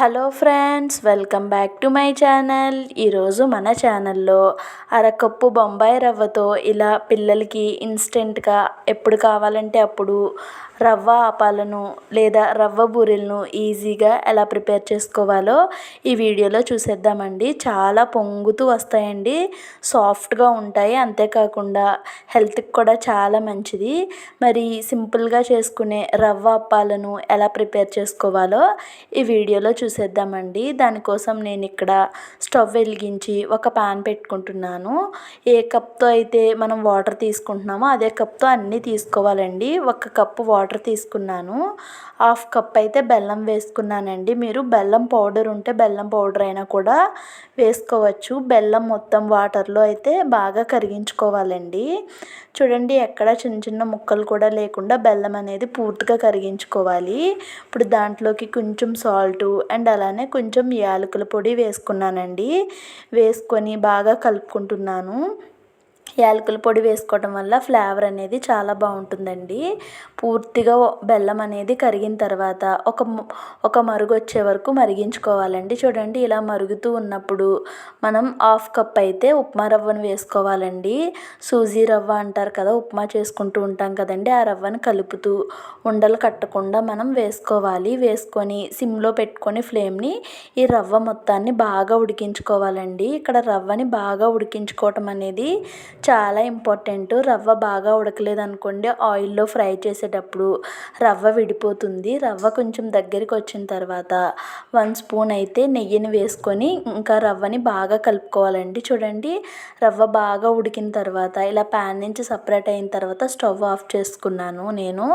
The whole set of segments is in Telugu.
Hello friends welcome back to my channel. ఈరోజు మన ఛానల్లో అరకప్పు బొంబాయి రవ్వతో ఇలా పిల్లలకి ఇన్స్టెంట్గా ఎప్పుడు కావాలంటే అప్పుడు రవ్వ ఆపాలను లేదా రవ్వ బూరెలను ఈజీగా ఎలా ప్రిపేర్ చేసుకోవాలో ఈ వీడియోలో చూసేద్దామండి. చాలా పొంగుతూ వస్తాయండి సాఫ్ట్గా ఉంటాయి. అంతేకాకుండా హెల్త్కి కూడా చాలా మంచిది. మరి సింపుల్గా చేసుకునే రవ్వ అప్పాలను ఎలా ప్రిపేర్ చేసుకోవాలో ఈ వీడియోలో చూసేద్దామండి. దానికోసం నేను ఇక్కడ స్టవ్ వెలిగించి ఒక పాన్ పెట్టుకుంటున్నాను. ఏ కప్తో అయితే మనం వాటర్ తీసుకుంటున్నామో అదే కప్తో అన్నీ తీసుకోవాలండి. ఒక కప్పు వాటర్ తీసుకున్నాను. హాఫ్ కప్ అయితే బెల్లం వేసుకున్నానండి. మీరు బెల్లం పౌడర్ ఉంటే బెల్లం పౌడర్ అయినా కూడా వేసుకోవచ్చు. బెల్లం మొత్తం వాటర్లో అయితే బాగా కరిగించుకోవాలండి. చూడండి ఎక్కడ చిన్న చిన్న ముక్కలు కూడా లేకుండా బెల్లం అనేది పూర్తిగా కరిగించుకోవాలి. ఇప్పుడు దాంట్లోకి కొంచెం సాల్ట్ అండ్ అలానే కొంచెం యాలకుల పొడి వేసుకున్నానండి. వేసుకొని బాగా కలుపుకుంటున్నాను. యాలకుల పొడి వేసుకోవడం వల్ల ఫ్లేవర్ అనేది చాలా బాగుంటుందండి. పూర్తిగా బెల్లం అనేది కరిగిన తర్వాత ఒక ఒక మరుగు వచ్చే వరకు మరిగించుకోవాలండి. చూడండి ఇలా మరుగుతూ ఉన్నప్పుడు మనం హాఫ్ కప్ అయితే ఉప్మా రవ్వను వేసుకోవాలండి. సూజీ రవ్వ అంటారు కదా ఉప్మా చేసుకుంటూ ఉంటాం కదండి. ఆ రవ్వను కలుపుతూ ఉండలు కట్టకుండా మనం వేసుకోవాలి. వేసుకొని సిమ్లో పెట్టుకొని ఫ్లేమ్ని ఈ రవ్వ మొత్తాన్ని బాగా ఉడికించుకోవాలండి. ఇక్కడ రవ్వని బాగా ఉడికించుకోవటం అనేది చాలా ఇంపార్టెంట్. రవ్వ బాగా ఉడకలేదు అనుకోండి ఆయిల్లో ఫ్రై చేసేటప్పుడు రవ్వ విడిపోతుంది. రవ్వ కొంచెం దగ్గరికి వచ్చిన తర్వాత వన్ స్పూన్ అయితే నెయ్యిని వేసుకొని ఇంకా రవ్వని బాగా కలుపుకోవాలండి. చూడండి రవ్వ బాగా ఉడికిన తర్వాత ఇలా ప్యాన్ నుంచి సపరేట్ అయిన తర్వాత స్టవ్ ఆఫ్ చేసుకున్నాను నేను.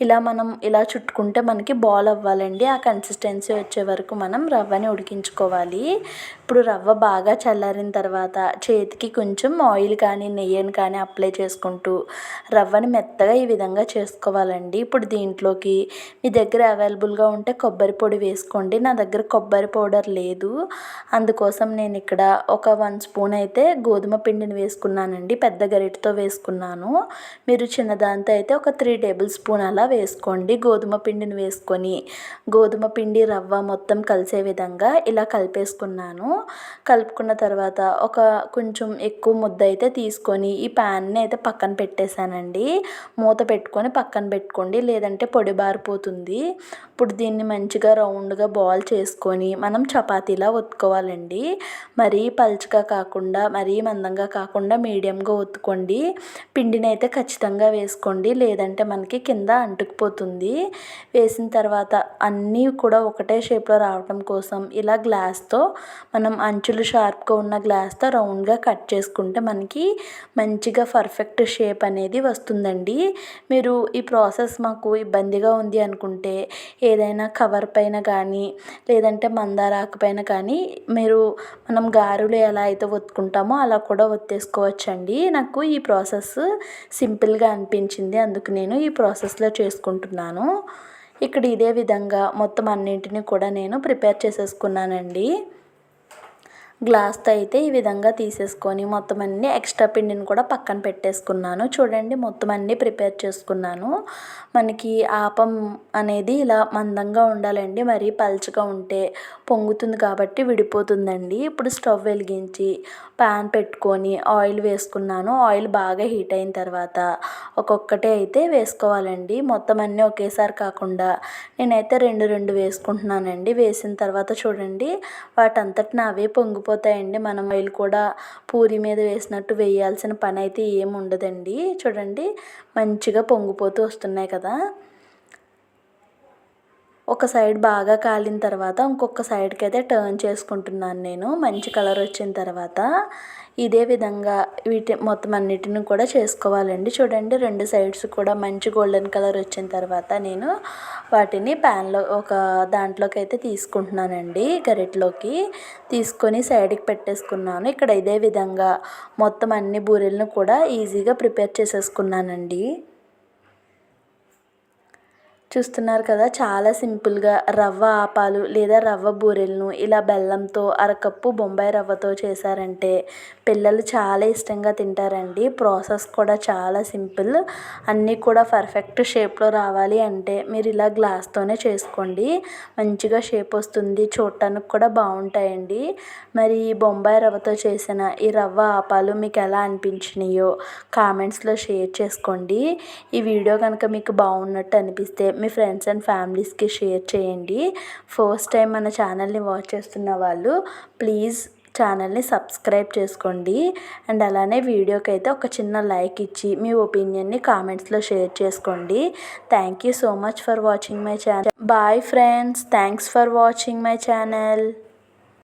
ఇలా మనం ఇలా చుట్టుకుంటే మనకి బాల్ అవ్వాలండి. ఆ కన్సిస్టెన్సీ వచ్చే వరకు మనం రవ్వని ఉడికించుకోవాలి. ఇప్పుడు రవ్వ బాగా చల్లారిన తర్వాత చేతికి కొంచెం ఆయిల్ కానీ నెయ్యిని కానీ అప్లై చేసుకుంటూ రవ్వని మెత్తగా ఈ విధంగా చేసుకోవాలండి. ఇప్పుడు దీంట్లోకి మీ దగ్గర అవైలబుల్గా ఉంటే కొబ్బరి పొడి వేసుకోండి. నా దగ్గర కొబ్బరి పౌడర్ లేదు. అందుకోసం నేను ఇక్కడ ఒక వన్ స్పూన్ అయితే గోధుమ పిండిని వేసుకున్నానండి. పెద్ద గరిటతో వేసుకున్నాను. మీరు చిన్నదాంతో అయితే ఒక త్రీ టేబుల్ స్పూన్ అలా వేసుకోండి. గోధుమ పిండిని వేసుకొని గోధుమ పిండి రవ్వ మొత్తం కలిసే విధంగా ఇలా కలిపేసుకున్నాను. కలుపుకున్న తర్వాత ఒక కొంచెం ఎక్కువ ముద్ద అయితే తీసుకొని ఈ ప్యాన్ని అయితే పక్కన పెట్టేశానండి. మూత పెట్టుకొని పక్కన పెట్టుకోండి. లేదంటే పొడి బారిపోతుంది. ఇప్పుడు దీన్ని మంచిగా రౌండ్గా బాల్ చేసుకొని మనం చపాతీలా ఒత్తుకోవాలండి. మరీ పలుచగా కాకుండా మరీ మందంగా కాకుండా మీడియంగా ఒత్తుకోండి. పిండిని అయితే ఖచ్చితంగా వేసుకోండి. లేదంటే మనకి కింద అంటుకుపోతుంది. వేసిన తర్వాత అన్నీ కూడా ఒకటే షేప్లో రావటం కోసం ఇలా గ్లాస్తో మనం అంచులు షార్ప్గా ఉన్న గ్లాస్తో రౌండ్గా కట్ చేసుకుంటే మనకి మంచిగా పర్ఫెక్ట్ షేప్ అనేది వస్తుందండి. మీరు ఈ ప్రాసెస్ మాకు ఇబ్బందిగా ఉంది అనుకుంటే ఏదైనా కవర్ పైన కానీ లేదంటే మందారాకు పైన కానీ మీరు మనం గారెలు ఎలా అయితే ఒత్తుకుంటామో అలా కూడా ఒత్తేసుకోవచ్చండి. నాకు ఈ ప్రాసెస్ సింపుల్గా అనిపించింది అందుకు నేను ఈ ప్రాసెస్లో చేసుకుంటున్నాను. ఇక్కడ ఇదే విధంగా మొత్తం అన్నింటినీ కూడా నేను ప్రిపేర్ చేసేసుకున్నానండి. గ్లాస్తో అయితే ఈ విధంగా తీసేసుకొని మొత్తం అన్ని ఎక్స్ట్రా పిండిని కూడా పక్కన పెట్టేసుకున్నాను. చూడండి మొత్తం అన్నీ ప్రిపేర్ చేసుకున్నాను. మనకి ఆపం అనేది ఇలా మందంగా ఉండాలండి. మరీ పల్చగా ఉంటే పొంగుతుంది కాబట్టి విడిపోతుందండి. ఇప్పుడు స్టవ్ వెలిగించి ప్యాన్ పెట్టుకొని ఆయిల్ వేసుకున్నాను. ఆయిల్ బాగా హీట్ అయిన తర్వాత ఒక్కొక్కటి అయితే వేసుకోవాలండి. మొత్తం అన్నీ ఒకేసారి కాకుండా నేనైతే రెండు రెండు వేసుకుంటున్నానండి. వేసిన తర్వాత చూడండి వాటంతటి నావే పొంగిపోతాయండి మనం ఆయిల్ కూడా పూరి మీద వేసినట్టు వేయాల్సిన పని అయితే ఏమి ఉండదండి చూడండి మంచిగా పొంగిపోతూ వస్తున్నాయి కదా. ఒక సైడ్ బాగా కాలిన తర్వాత ఇంకొక సైడ్కి అయితే టర్న్ చేసుకుంటున్నాను నేను. మంచి కలర్ వచ్చిన తర్వాత ఇదే విధంగా వీటి మొత్తం అన్నిటిని కూడా చేసుకోవాలండి. చూడండి రెండు సైడ్స్ కూడా మంచి గోల్డెన్ కలర్ వచ్చిన తర్వాత నేను వాటిని ప్యాన్లో ఒక దాంట్లోకి అయితే తీసుకుంటున్నానండి గరిటలోకి తీసుకొని సైడ్కి పెట్టేసుకున్నాను. ఇక్కడ ఇదే విధంగా మొత్తం అన్ని బూరెలను కూడా ఈజీగా ప్రిపేర్ చేసేసుకున్నానండి. చూస్తున్నారు కదా చాలా సింపుల్గా రవ్వ ఆపాలు లేదా రవ్వ బూరెలను ఇలా బెల్లంతో అరకప్పు బొంబాయి రవ్వతో చేశారంటే పిల్లలు చాలా ఇష్టంగా తింటారండి. ప్రాసెస్ కూడా చాలా సింపుల్. అన్నీ కూడా పర్ఫెక్ట్ షేప్లో రావాలి అంటే మీరు ఇలా గ్లాస్తోనే చేసుకోండి. మంచిగా షేప్ వస్తుంది చూడటానికి కూడా బాగుంటాయండి. మరి ఈ బొంబాయి రవ్వతో చేసిన ఈ రవ్వ ఆపాలు మీకు ఎలా అనిపించినాయో కామెంట్స్లో షేర్ చేసుకోండి. ఈ వీడియో కనుక మీకు బాగున్నట్టు అనిపిస్తే మీ ఫ్రెండ్స్ అండ్ ఫ్యామిలీస్కి షేర్ చేయండి. ఫస్ట్ టైం మన ఛానల్ని వాచ్ చేస్తున్న వాళ్ళు ప్లీజ్ ఛానల్ని సబ్స్క్రైబ్ చేసుకోండి. అండ్ అలానే వీడియోకి అయితే ఒక చిన్న లైక్ ఇచ్చి మీ ఒపీనియన్ని కామెంట్స్లో షేర్ చేసుకోండి. Thank you so much for watching my channel bye friends thanks for watching my channel